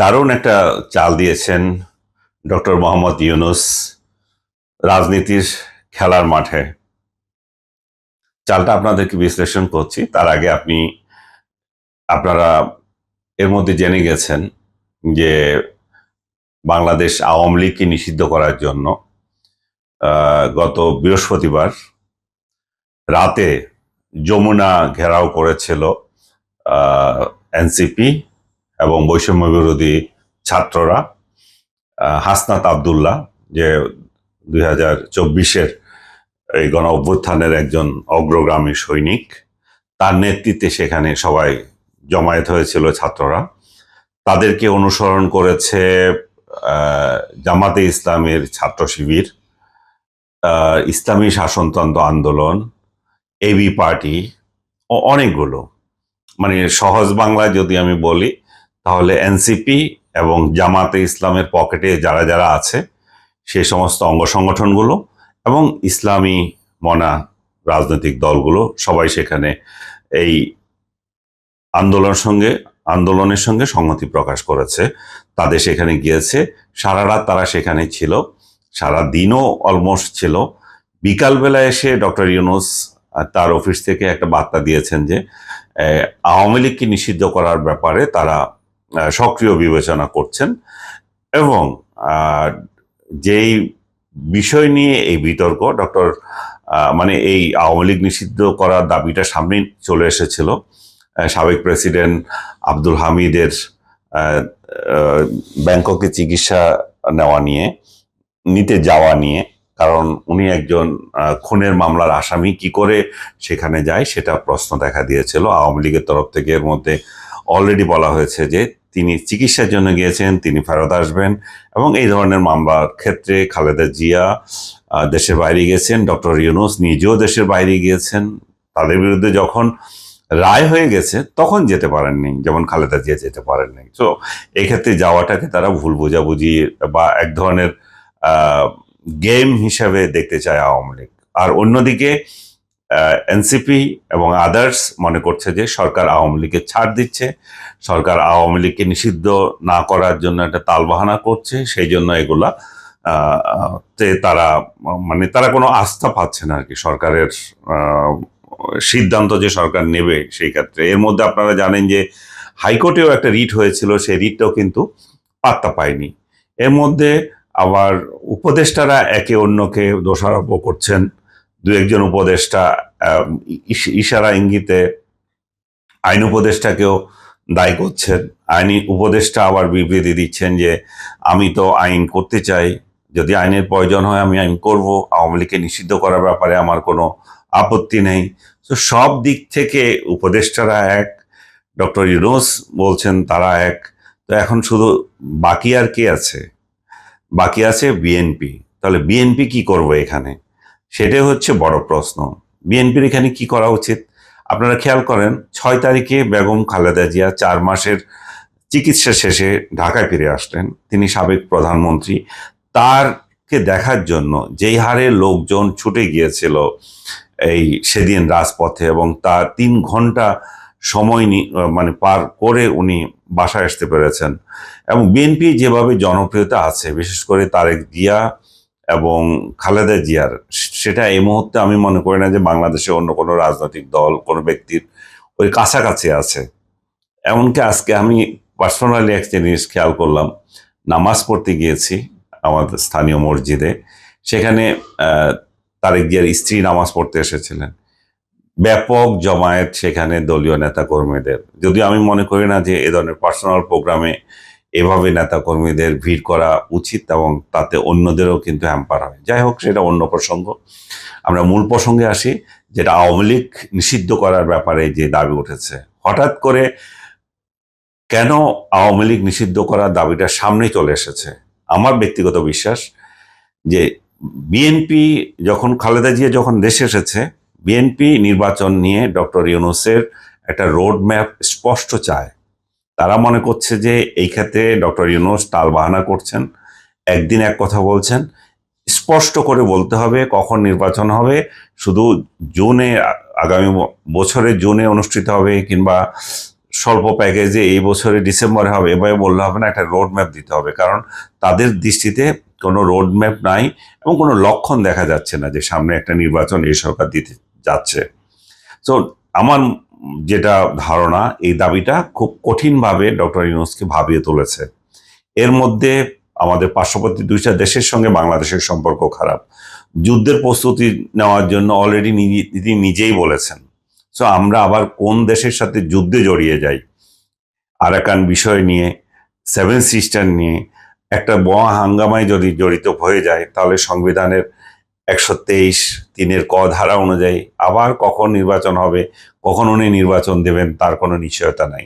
দারুণ একটা চাল দিয়েছেন ডক্টর মোহাম্মদ ইউনুস রাজনীতির খেলার মাঠে। চালটা আপনাদেরকে বিশ্লেষণ করছি। তার আগে আপনি, আপনারা এর মধ্যে জেনে গেছেন যে বাংলাদেশ আওয়ামী লীগকে নিষিদ্ধ করার জন্য গত বৃহস্পতিবার রাতে যমুনা ঘেরাও করেছিল এনসিপি। এবং বৈষম্য বিরোধী ছাত্ররা হাসনাত আবদুল্লাহ, যে দুই হাজার চব্বিশের এই গণ অভ্যুত্থানের একজন অগ্রগামী সৈনিক, তার নেতৃত্বে সেখানে সবাই জমায়েত হয়েছিল ছাত্ররা। তাদেরকে অনুসরণ করেছে জামাতে ইসলামের ছাত্র শিবির ইসলামী শাসনতন্ত্র আন্দোলন, এবি পার্টি অনেকগুলো। মানে সহজ বাংলায় যদি আমি বলি তাহলে এনসিপি এবং জামাতে ইসলামের পকেটে যারা যারা আছে, সে সমস্ত অঙ্গ সংগঠনগুলো এবং ইসলামী মনা রাজনৈতিক দলগুলো সবাই সেখানে এই আন্দোলনের সঙ্গে আন্দোলনের সঙ্গে সংহতি প্রকাশ করেছে। তাদের সেখানে গিয়েছে। সারা রাত তারা সেখানে ছিল। সারা দিনও অলমোস্ট ছিল। বিকালবেলা এসে ডক্টর ইউনুস তার অফিস থেকে একটা বার্তা দিয়েছেন যে আওয়ামী লীগকে নিষিদ্ধ করার ব্যাপারে তারা সক্রিয় বিবেচনা করছেন এবং যেই বিষয় নিয়ে এই বিতর্ক, ডক্টর মানে এই আওয়ামী লীগ নিষিদ্ধ করার দাবিটা সামনে চলে এসেছিল সাবেক প্রেসিডেন্ট আব্দুল হামিদের ব্যাংককে চিকিৎসা নেওয়া নিয়ে, নিতে যাওয়া নিয়ে, কারণ উনি একজন খুনের মামলার আসামি, কি করে সেখানে যায় সেটা প্রশ্ন দেখা দিয়েছিল। আওয়ামী লীগের তরফ থেকে এর মধ্যে অলরেডি বলা হয়েছে যে তিনি চিকিৎসার জন্য গিয়েছেন, তিনি ফেরত আসবেন এবং এই ধরনের মামলার ক্ষেত্রে খালেদা জিয়া দেশের বাইরে গিয়েছেন, ডক্টর ইউনুস নিজেও দেশের বাইরে গিয়েছেন। তাদের বিরুদ্ধে যখন রায় হয়ে গেছে, তখন যেতে পারেননি, যেমন খালেদা জিয়া যেতে পারেননি। তো এক্ষেত্রে যাওয়াটাকে তারা ভুল বোঝাবুঝি বা এক ধরনের গেম হিসাবে দেখতে চায় আওয়ামী লীগ। আর অন্যদিকে এনসিপি এবং আদার্স মনে করছে যে সরকার আওয়ামী লীগকে ছাড় দিচ্ছে। সরকার আওয়ামী লীগকে নিষিদ্ধ না করার জন্য একটা তালবাহানা করছে। সেই জন্য এগুলা তে তারা মানে তারা কোনো আস্থা পাচ্ছে না আর কি। সরকারের সিদ্ধান্ত যে সরকার নেবে সেই ক্ষেত্রে। এর মধ্যে আপনারা জানেন যে হাইকোর্টেও একটা রিট হয়েছিল, সেই রিটটাও কিন্তু পাত্তা পায়নি। এর মধ্যে আবার উপদেষ্টারা একে অন্যকে দোষারোপ করছেন। দু একজন উপদেষ্টা ইশারা ইঙ্গিতে আইন উপদেষ্টাকেও দায়ী করছেন। আইনি উপদেষ্টা আবার বিবৃতি দিচ্ছেন যে, আমি তো আইন করতে চাই। যদি আইনের প্রয়োজন হয় আমি আইন করব। আওয়ামী লীগকে নিষিদ্ধ করার ব্যাপারে আমার কোনো আপত্তি নেই। তো সব দিক থেকে উপদেষ্টারা এক, ডক্টর ইউনুস বলছেন তারা এক। তো এখন শুধু বাকি আর কে আছে? বাকি আছে বিএনপি। তাহলে বিএনপি কি করবে এখানে? সেটাই হচ্ছে বড় প্রশ্ন। বিএনপির এখানে কি করা উচিত? আপনারা খেয়াল করেন, ছয় তারিখে বেগম খালেদা জিয়া চার মাসের চিকিৎসা শেষে ঢাকায় ফিরে আসলেন। তিনি সাবেক প্রধানমন্ত্রী। তারকে দেখার জন্য যেই হারে লোকজন ছুটে গিয়েছিল এই সেদিন রাজপথে এবং তার তিন ঘণ্টা সময় মানে পার করে উনি বাসায় আসতে পেরেছেন। এবং বিএনপি যেভাবে জনপ্রিয়তা আছে, বিশেষ করে তারেক জিয়া এবং খালেদা জিয়ার, সেটা এই মুহূর্তে আমি মনে করি না যে বাংলাদেশে অন্য কোনো রাজনৈতিক দল, কোনো ব্যক্তির ওই কাছাকাছি আছে। এমনকি আজকে আমি পার্সোনালি একটা জিনিস খেয়াল করলাম, নামাজ পড়তে গিয়েছি আমাদের স্থানীয় মসজিদে, সেখানে তারেক জিয়ার স্ত্রী নামাজ পড়তে এসেছিলেন। ব্যাপক জমায়েত সেখানে দলীয় নেতাকর্মীদের। যদিও আমি মনে করি না যে এ ধরনের পার্সোনাল প্রোগ্রামে এভাবে নেতাকর্মীদের ভিড় করা উচিত এবং তাতে অন্যদেরও কিন্তু হ্যাম্পার হয়। যাই হোক, সেটা অন্য প্রসঙ্গ। আমরা মূল প্রসঙ্গে আসি, যেটা আওয়ামী লীগ নিষিদ্ধ করার ব্যাপারে যে দাবি উঠেছে। হঠাৎ করে কেন আওয়ামী লীগ নিষিদ্ধ করার দাবিটা সামনে চলে এসেছে? আমার ব্যক্তিগত বিশ্বাস যে বিএনপি যখন, খালেদা জিয়া যখন দেশে এসেছে বিএনপি নির্বাচন নিয়ে ডক্টর ইউনুসের একটা রোড ম্যাপ স্পষ্ট চায়। তারা মনে করছে যে এই ক্ষেত্রে ডক্টর ইউনুস টাল বাহানা করছেন, একদিন এক কথা বলছেন, স্পষ্ট করে বলতে হবে কখন নির্বাচন হবে, শুধু জুনে, আগামী বছরে জুনে অনুষ্ঠিত হবে কিংবা স্বল্প প্যাকেজে এই বছরে ডিসেম্বরে হবে, এভাবে বললে হবে না, একটা রোড ম্যাপ দিতে হবে। কারণ তাদের দৃষ্টিতে কোনো রোড ম্যাপ নাই এবং কোনো লক্ষণ দেখা যাচ্ছে না যে সামনে একটা নির্বাচন এই সরকার দিতে যাচ্ছে। তো আমার যেটা ধারণা, এই দাবিটা খুব কঠিনভাবে ডক্টর ইউনুসকে ভাবিয়ে তুলেছে। এর মধ্যে আমাদের পার্শ্ববর্তী দুইটা দেশের সঙ্গে বাংলাদেশের সম্পর্ক খারাপ। যুদ্ধের প্রস্তুতি নেওয়ার জন্য অলরেডি তিনি নিজেই বলেছেন। সো আমরা আবার কোন দেশের সাথে যুদ্ধে জড়িয়ে যাই? আরাকান বিষয় নিয়ে সেভেন সিস্টার নিয়ে, একটা বড় হাঙ্গামায় যদি জড়িত হয়ে যায়, তাহলে সংবিধানের একশো তেইশ তিনের ক ধারা অনুযায়ী আবার কখন নির্বাচন হবে, কখন উনি নির্বাচন দেবেন তার কোনো নিশ্চয়তা নাই।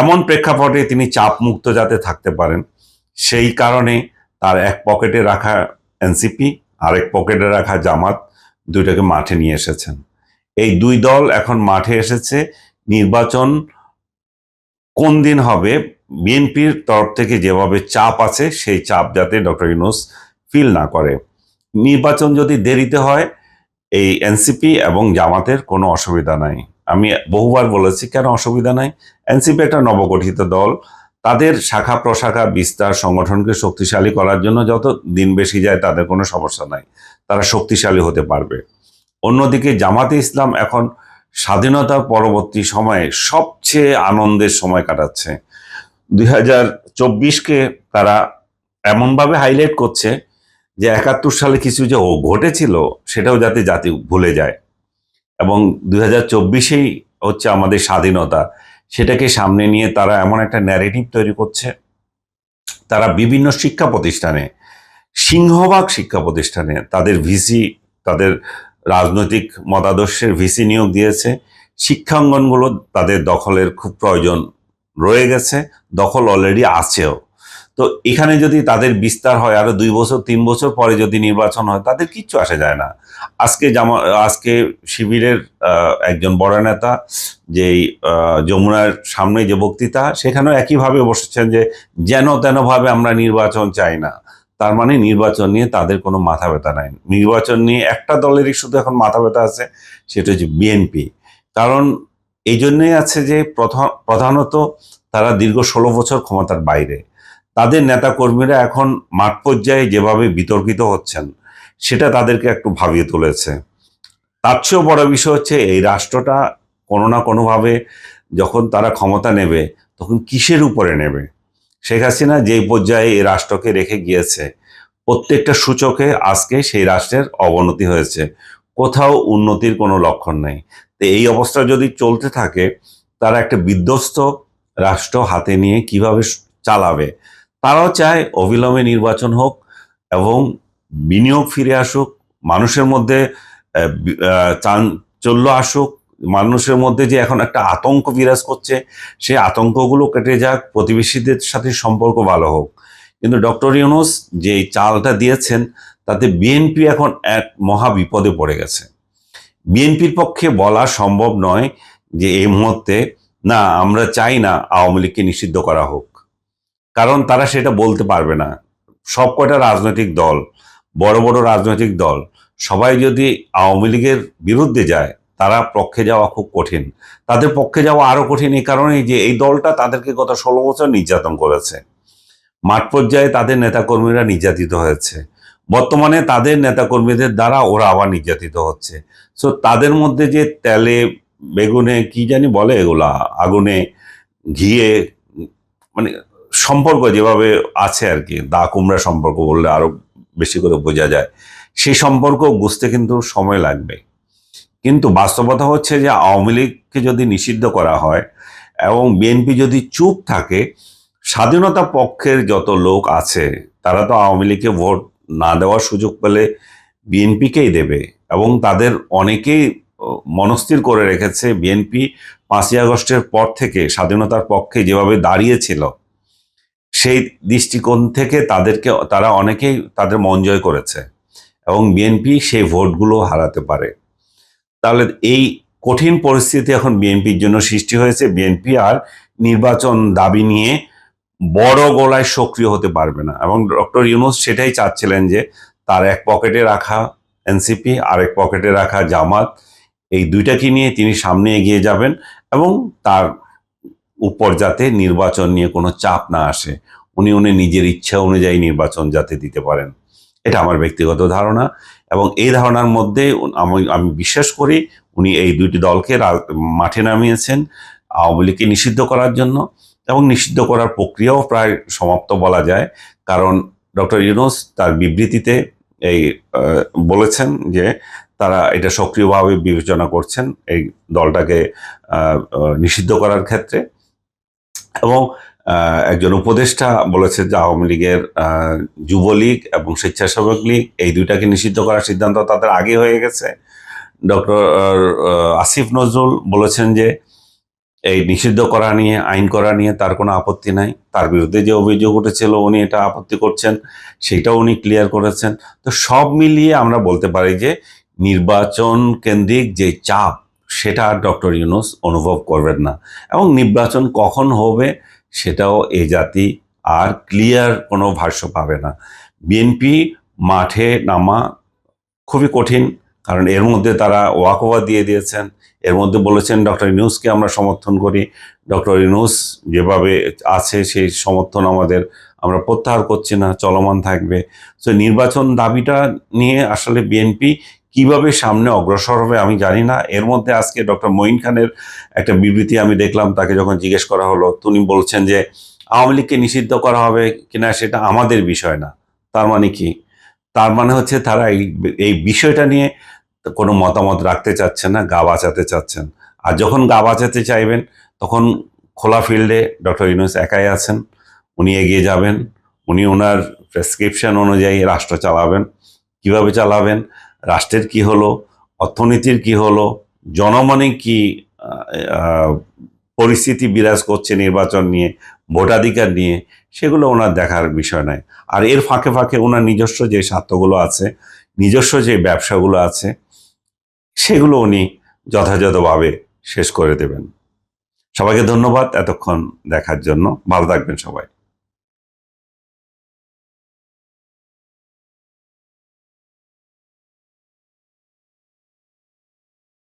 এমন প্রেক্ষাপটে তিনি চাপ মুক্ত যাতে থাকতে পারেন, সেই কারণে তার এক পকেটে রাখা এনসিপি, আরেক পকেটে রাখা জামাত দুইটাকে মাঠে নিয়ে এসেছেন। এই দুই দল এখন মাঠে এসেছে, নির্বাচন কোন দিন হবে বিএনপির তরফ থেকে যেভাবে চাপ আছে, সেই চাপ যাতে ডক্টর ইউনুস ফিল না করে। নির্বাচন যদি দেরিতে হয়, এই এনসিপি এবং জামাতের কোনো অসুবিধা নাই। আমি বহুবার বলেছি, কেন অসুবিধা নাই? এনসিপি একটা নবগঠিত দল। তাদের শাখা প্রশাখা বিস্তার সংগঠনকে শক্তিশালী করার জন্য যত দিন বেশি যায়, তাদের কোনো সমস্যা নাই। তারা শক্তিশালী হতে পারবে। অন্যদিকে জামাতে ইসলাম এখন স্বাধীনতার পরবর্তী সময়ে সবচেয়ে আনন্দের সময় কাটাচ্ছে। দুই হাজার চব্বিশকে তারা এমনভাবে হাইলাইট করছে যে একাত্তর সালে কিছু যে ঘটেছিল, সেটাও যাতে জাতি ভুলে যায়। এবং দুই হাজার চব্বিশেই হচ্ছে আমাদের স্বাধীনতা, সেটাকে সামনে নিয়ে তারা এমন একটা ন্যারেটিভ তৈরি করছে। তারা বিভিন্ন শিক্ষা প্রতিষ্ঠানে, সিংহভাগ শিক্ষা প্রতিষ্ঠানে তাদের ভিসি তাদের রাজনৈতিক মতাদর্শের ভিসি নিয়োগ দিয়েছে। শিক্ষাঙ্গনগুলো তাদের দখলের খুব প্রয়োজন রয়ে গেছে, দখল অলরেডি আছেও। তো এখানে যদি তাদের বিস্তার হয় আরও দুই বছর, তিন বছর পরে যদি নির্বাচন হয়, তাদের কিচ্ছু আসে যায় না। আজকে জামা, আজকে শিবিরের একজন বড় নেতা যেই যমুনার সামনে যে বক্তৃতা, সেখানেও একইভাবে বসেছেন যে যেন তেনভাবে আমরা নির্বাচন চাই না। তার মানে নির্বাচন নিয়ে তাদের কোনো মাথা ব্যথা নাই। নির্বাচন নিয়ে একটা দলেরই শুধু এখন মাথা ব্যথা আছে, সেটা হচ্ছে বিএনপি। কারণ এই জন্যই আছে যে প্রধানত তারা দীর্ঘ ষোলো বছর ক্ষমতার বাইরে। তাদের নেতাকর্মীরা এখন মাঠ পর্যায়ে যেভাবে বিতর্কিত হচ্ছেন, সেটা তাদেরকে একটু ভাবিয়ে তুলেছে। তার চেয়েও বড় বিষয় হচ্ছে, এই রাষ্ট্রটা কোনো না কোনোভাবে যখন তারা ক্ষমতা নেবে, তখন কিসের উপরে নেবে? শেখ হাসিনা যেই পর্যায়ে এই রাষ্ট্রকে রেখে গিয়েছে, প্রত্যেকটা সূচকে আজকে সেই রাষ্ট্রের অবনতি হয়েছে। কোথাও উন্নতির কোনো লক্ষণ নেই। তো এই অবস্থা যদি চলতে থাকে, তারা একটা বিধ্বস্ত রাষ্ট্র হাতে নিয়ে কীভাবে চালাবে? তারাও চায় অবিলম্বে নির্বাচন হোক এবং বিনিয়োগ ফিরে আসুক, মানুষের মধ্যে চাঞ্চল্য আসুক, মানুষের মধ্যে যে এখন একটা আতঙ্ক বিরাজ করছে, সেই আতঙ্কগুলো কেটে যাক, প্রতিবেশীদের সাথে সম্পর্ক ভালো হোক। কিন্তু ডক্টর ইউনুস যে চালটা দিয়েছেন, তাতে বিএনপি এখন এক মহা বিপদে পড়ে গেছে। বিএনপির পক্ষে বলা সম্ভব নয় যে এই মুহূর্তে, না, আমরা চাই না আওয়ামী লীগকে নিষিদ্ধ করা হোক। কারণ তারা সেটা বলতে পারবে না। সব কয়টা রাজনৈতিক দল, বড় বড় রাজনৈতিক দল, সবাই যদি আওয়ামী লীগের বিরুদ্ধে যায়, তারা পক্ষে যাওয়া খুব কঠিন। তাদের পক্ষে যাওয়া আরও কঠিন এই কারণেই যে এই দলটা তাদেরকে গত ষোলো বছর নির্যাতন করেছে। মাঠ পর্যায়ে তাদের নেতাকর্মীরা নির্যাতিত হয়েছে। বর্তমানে তাদের নেতাকর্মীদের দ্বারা ওরা আবার নির্যাতিত হচ্ছে। সো তাদের মধ্যে যে তেলে, বেগুনে, কি জানি বলে এগুলা, আগুনে, ঘিয়ে মানে সম্পর্ক যেভাবে আছে আর কি, দা কুমড়া সম্পর্ক বললে আরও বেশি করে বোঝা যায় সেই সম্পর্ক বুঝতে কিন্তু সময় লাগবে কিন্তু বাস্তবতা হচ্ছে যে আওয়ামী লীগকে যদি নিষিদ্ধ করা হয় এবং বিএনপি যদি চুপ থাকে, স্বাধীনতা পক্ষের যত লোক আছে, তারা তো আওয়ামী লীগকে ভোট না দেওয়ার সুযোগ পেলে বিএনপিকেই দেবে এবং তাদের অনেকেই মনস্থির করে রেখেছে বিএনপি পাঁচই আগস্টের পর থেকে স্বাধীনতার পক্ষে যেভাবে দাঁড়িয়েছিল। সেই দৃষ্টিকোণ থেকে তাদেরকে, তারা অনেকেই তাদের মন জয় করেছে এবং বিএনপি সেই ভোটগুলো হারাতে পারে। তাহলে এই কঠিন পরিস্থিতি এখন বিএনপির জন্য সৃষ্টি হয়েছে। বিএনপি আর নির্বাচন দাবি নিয়ে বড় গলায় সক্রিয় হতে পারবে না এবং ডক্টর ইউনুস সেটাই চাচ্ছিলেন যে তার এক পকেটে রাখা এনসিপি আর এক পকেটে রাখা জামাত, এই দুইটাকে নিয়ে তিনি সামনে এগিয়ে যাবেন এবং তার উপর যাতে নির্বাচন নিয়ে কোনো চাপ না আসে, উনি উনি নিজের ইচ্ছা অনুযায়ী নির্বাচন যাতে দিতে পারেন। এটা আমার ব্যক্তিগত ধারণা এবং এই ধারণার মধ্যে আমি আমি বিশ্বাস করি উনি এই দুইটি দলকে মাঠে নামিয়েছেন আওয়ামী লীগকে নিষিদ্ধ করার জন্য এবং নিষিদ্ধ করার প্রক্রিয়াও প্রায় সমাপ্ত বলা যায়। কারণ ডক্টর ইউনুস তার বিবৃতিতে এই বলেছেন যে তারা এটা সক্রিয়ভাবে বিবেচনা করছেন এই দলটাকে নিষিদ্ধ করার ক্ষেত্রে। এবং একজন উপদেষ্টা বলেছে যে আওয়ামী লীগের যুবলীগ এবং স্বেচ্ছাসেবক লীগ এই দুইটাকে নিষিদ্ধ করার সিদ্ধান্ত তাদের আগে হয়ে গেছে। ডক্টর আসিফ নজরুল বলেছেন যে এই নিষিদ্ধ করা নিয়ে, আইন করা নিয়ে তার কোনো আপত্তি নাই। তার বিরুদ্ধে যে অভিযোগ উঠেছিল উনি এটা আপত্তি করছেন, সেটাও উনি ক্লিয়ার করেছেন। তো সব মিলিয়ে আমরা বলতে পারি যে নির্বাচন কেন্দ্রিক যে চাপ সেটা আর ডক্টর ইউনুস অনুভব করবেন না। এবং নির্বাচন কখন হবে সেটাও এ জাতি আর ক্লিয়ার কোনো ভাষ্য পাবে না। বিএনপি মাঠে নামা খুবই কঠিন, কারণ এর মধ্যে তারা ওয়াকওভার দিয়ে দিয়েছেন। এর মধ্যে বলেছেন, ডক্টর ইউনুসকে আমরা সমর্থন করি। ডক্টর ইউনুস যেভাবে আছে সেই সমর্থন আমাদের, আমরা প্রত্যাহার করছি না, চলমান থাকবে। তো নির্বাচন দাবিটা নিয়ে আসলে বিএনপি কীভাবে সামনে অগ্রসর হবে আমি জানি না। এর মধ্যে আজকে ডক্টর মঈন খানের একটা বিবৃতি আমি দেখলাম, তাকে যখন জিজ্ঞেস করা হলো, তিনি বলছেন যে, আওয়ামী লীগকে নিষিদ্ধ করা হবে কিনা সেটা আমাদের বিষয় না। তার মানে কি? তার মানে হচ্ছে তারা এই এই বিষয়টা নিয়ে কোনো মতামত রাখতে চাচ্ছেন না, গা বাঁচাতে চাচ্ছেন। আর যখন গা বাঁচাতে চাইবেন, তখন খোলা ফিল্ডে ডক্টর ইউনুস একাই আছেন। উনি এগিয়ে যাবেন, উনি ওনার প্রেসক্রিপশন অনুযায়ী রাষ্ট্র চালাবেন। কীভাবে চালাবেন? রাষ্ট্রের কি হলো, অর্থনীতির কি হলো, জনমনে কি পরিস্থিতি বিরাজ করছে নির্বাচন নিয়ে, ভোটাধিকার নিয়ে, সেগুলো ওনার দেখার বিষয় নয়। আর এর ফাঁকে ফাঁকে ওনার নিজস্ব যে স্বার্থগুলো আছে, নিজস্ব যে ব্যবসাগুলো আছে, সেগুলো উনি যথাযথভাবে শেষ করে দেবেন। সবাইকে ধন্যবাদ এতক্ষণ দেখার জন্য। ভালো থাকবেন সবাই।